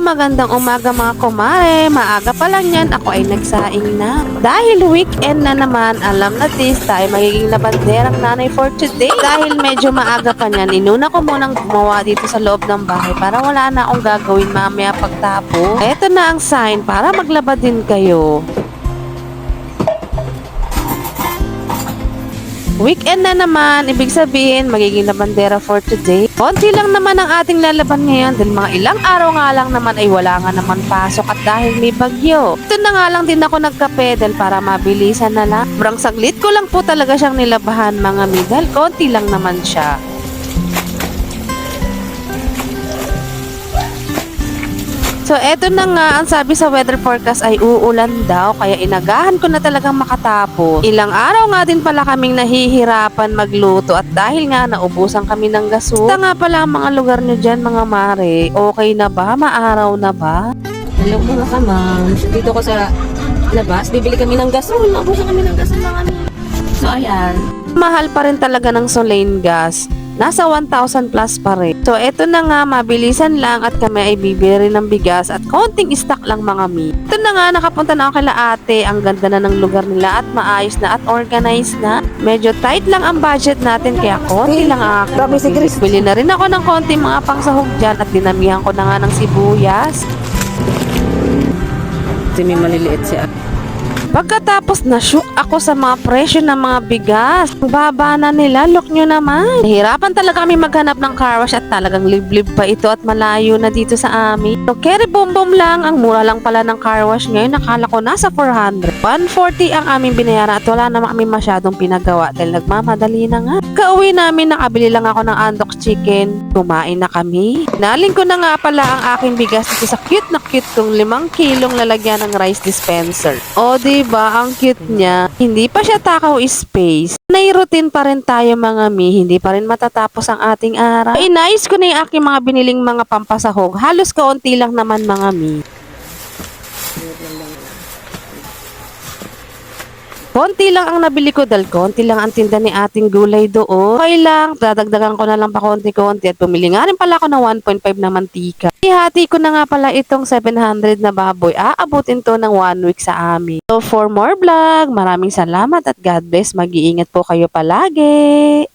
Magandang umaga mga kumare. Maaga pa lang yan, ako ay nagsaing na. Dahil weekend na naman, alam na this, tayo magiging labanderang nanay for today. Dahil medyo maaga pa niyan, inuna ko munang gumawa dito sa loob ng bahay para wala na akong gagawin mamaya pagtapo. Ito na ang sign para maglaba din kayo. Weekend na naman, ibig sabihin magiging labandera for today. Konti lang naman ang ating lalaban ngayon dahil mga ilang araw nga lang naman ay wala nga naman pasok at dahil may bagyo. Ito na nga lang din ako nagka-pedal para mabilisan na lang. Sobrang saglit ko lang po talaga siyang nilabahan mga mi dahil konti lang naman siya. So, eto na nga, ang sabi sa weather forecast ay uulan daw, kaya inagahan ko na talagang makatapos. Ilang araw nga din pala kaming nahihirapan magluto at dahil nga naubusan kami ng gasol. Ito nga pala ang mga lugar nyo dyan, mga mare. Okay na ba? Maaraw na ba? Hello mga kamams. Dito ko sa labas. Bibili kami ng gasol. Naubusan kami ng gasol ng ano. So, ayan. Mahal pa rin talaga ng Solane gas. Nasa 1,000 plus pa rin. So, eto na nga, mabilisan lang at kami ay bibili rin ng bigas at konting stock lang mga mi. Ito na nga, nakapunta na ako kila ate. Ang ganda na ng lugar nila at maayos na at organized na. Medyo tight lang ang budget natin kaya konti lang ang aking Grabe si Chris. Bili na rin ako ng konti mga pangsahog dyan at dinamihan ko na nga ng sibuyas. Kasi may maliliit siya. Pagkatapos na-shook ako sa mga presyo ng mga bigas. Ang baba na nila, look nyo naman. Nahirapan talaga kami maghanap ng car wash at talagang liblib pa ito at malayo na dito sa amin. So, carry bom bom lang. Ang mura lang pala ng car wash ngayon. Nakala ko nasa 400. 140 ang aming binayaran at wala naman kami masyadong pinagawa dahil nagmamadali na nga. Kauwi namin, nakabili lang ako ng andok chicken. Kumain na kami. Naling ko na nga pala ang aking bigas dito sa cute na cute kong limang kilong lalagyan ng rice dispenser. O, di ba Ang cute niya. Hindi pa siya takaw space. Nairoutine pa rin tayo mga mi. Hindi pa rin matatapos ang ating araw. Inayos ko na yung aking mga biniling mga pampasahog. Halos kaunti lang naman mga mi. Konti lang ang nabili ko dahil konti lang ang tinda ni ating gulay doon. Okay lang, dadagdagan ko na lang pa konti-konti at pumili nga rin pala ako ng 1.5 na mantika. Ihati ko na nga pala itong 700 na baboy. Aabutin to ng one week sa amin. So for more vlog, maraming salamat at God bless. Mag-iingat po kayo palagi.